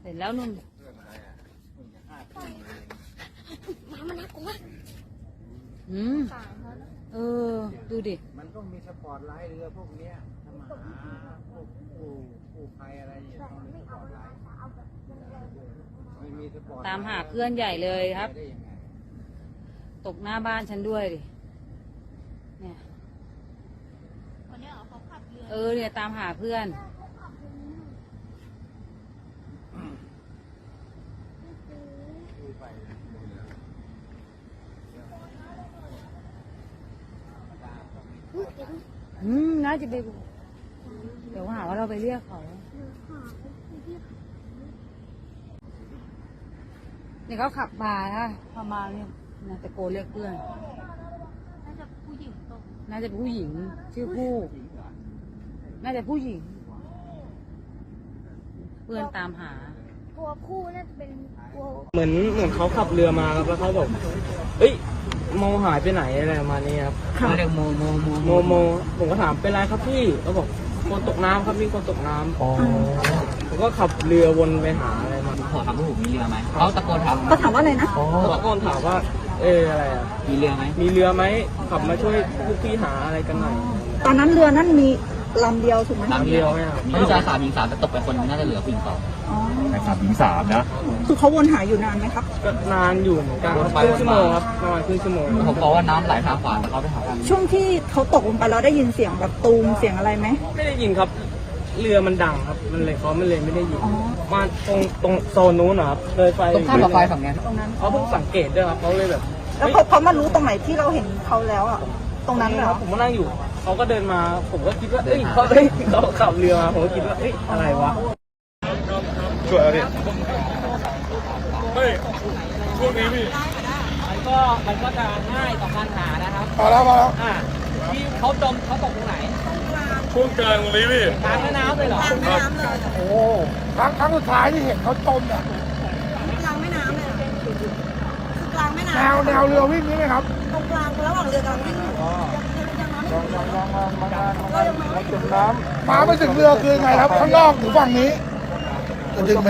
เสร็จแล้วนุ่นหมามันน่ากลัวอืมเออ ดูดิ มันต้องมีสปอร์ตไลท์เรือพวกเนี้ยทำมาหาพวกผู้ผู้ภัยอะไรเนี่ยต้องมีสปอร์ตไลท์ไม่มีสปอร์ตไลท์ตามหาเพื่อนใหญ่เลยครับได้ยังไงตกหน้าบ้านฉันด้วยดิ เนี่ยวันนี้เหรอเขาขับเรือเออเนี่ยตามหาเพื่อน คุย ไปอืมน่าจะไปเดี๋ยวหาว่าเราไปเรียกเขาเนี่ยเขาขับมานะพอมาเนี่ยนะตะโกนเรียกเพื่อน น่าจะผู้หญิงตกน่าจะผู้หญิง ชื่อผู้น่าจะผู้หญิง เพื่อนตามหา ตัวผู้น่าจะเป็นตัวเหมือนเหมือนเขาขับเรือมาครับแล้วเขาบอกเอ้ยโมหายไปไหนอะไรประมาณนี้ครับเขาเรียกโมโมโมโมโมผมก็ถามเป็นไรครับพี่เขาบอกคนตกน้ำครับพี่คนตกน้ำอ๋อผมก็ขับเรือวนไปหาอะไรมาขอถามว่าผมมีเรือไหมเขาตะโกนถามก็ถามว่าอะไรนะเขาตะโกนถามว่า เอออะไรอะมีเรือไหมมีเรือไหมขับมาช่วยพวกพี่หาอะไรกันหน่อยตอนนั้นเรือนั้นมี ลำเดียวถูกไหมลำเดียวไหมครับผู้ชายสามหญิงสามแต่ตกไปคนนึงน่าจะเหลือผู้หญิงสองอ๋อในสามถึงสามนะคือเขาวนหาอยู่นานไหมครับ ก็นานอยู่เหมือนกันครับครึ่งชั่วโมงครับประมาณครึ่งชั่วโมงผมบอกว่าน้ำไหลทางขวาแต่เขาไปหาทางช่วงที่เขาตกลงไปเราได้ยินเสียงแบบตูมเสียงอะไรไหมไม่ได้ยินครับเรือมันดังครับ มันเลยเขาไม่เลยไม่ได้ยินอ๋อมาตรงตรงโซนนู้นนะครับเลยไฟตรงข้ามกับไฟฝั่งเนี้ยตรงนั้นเขาเพิ่งสังเกตด้วยครับเขาเลยแบบ แล้วเขาเขามารู้ตรงไหนที่เราเห็นเขาแล้วอะ ตรงนั้นเหรครัอบผมก็นั่งอยู่ เขาก็เดินมา ผมก็คิดว่า เอ้ยเขาเอ้ยเขาขับเรือมา ผมก็คิดว่า เอ้ย อะไรวะ ช่วยดิเฮ้ยพวกนี้พี่มันก็มันก็จะง่ายต่อการหานะครับมาแล้วมาแล้ว อ่าที่เขาจมเขาตกตรงไหนช่วงกลางตรงนี้พี่ กลางแม่น้ำเลยเหรอโอ้ครั้งครั้งสุดท้ายที่เห็นเขาจมเนี่ย กลางแม่น้ำเลยคือกลาง แนวแนวเรือวิ่งนี่ไหมครับำตรงกลางระหว่างเรือกำลังวิ่งอยู่ลองลองลองลองมามาจมน้ำมาไม่ถึงเรือคือไงครับ ข้างนอกหรือฝั่งนี้จะดึงไป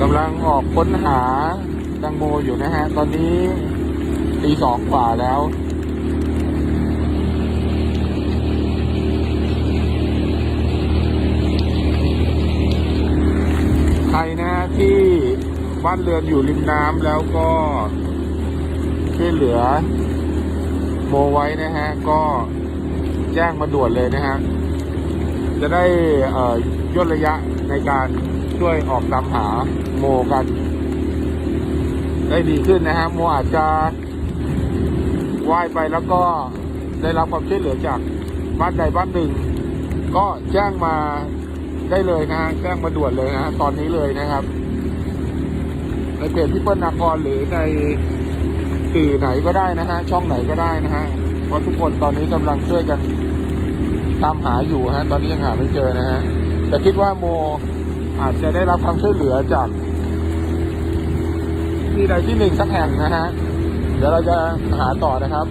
กำลังออกค้นหาดังโมอยู่นะฮะ ตอนนี้ตีสองกว่าแล้ว บ้านเรือนอยู่ริมน้ำแล้วก็ช่วยเหลือโมไว้นะฮะ ก็แจ้งมาด่วนเลยนะฮะ จะได้เอ่อย่นระยะในการช่วยออกตามหาโมกัน ได้ดีขึ้นนะฮะ โมอาจจะว่ายไปแล้วก็ได้รับความช่วยเหลือจากบ้านใดบ้านหนึ่ง ก็แจ้งมาได้เลยนะฮะ แจ้งมาด่วนเลยนะฮะ ตอนนี้เลยนะครับ เพจพี่เปิ้ลนาครหรือในสื่อไหนก็ได้นะฮะช่องไหนก็ได้นะฮะเพราะทุกคนตอนนี้กำลังช่วยกันตามหาอยู่ฮะ ตอนนี้ยังหาไม่เจอนะฮะแต่คิดว่าโมอาจจะได้รับความช่วยเหลือจากที่ใดที่หนึ่งสักแห่งนะฮะเดี๋ยวเราจะหาต่อนะครับ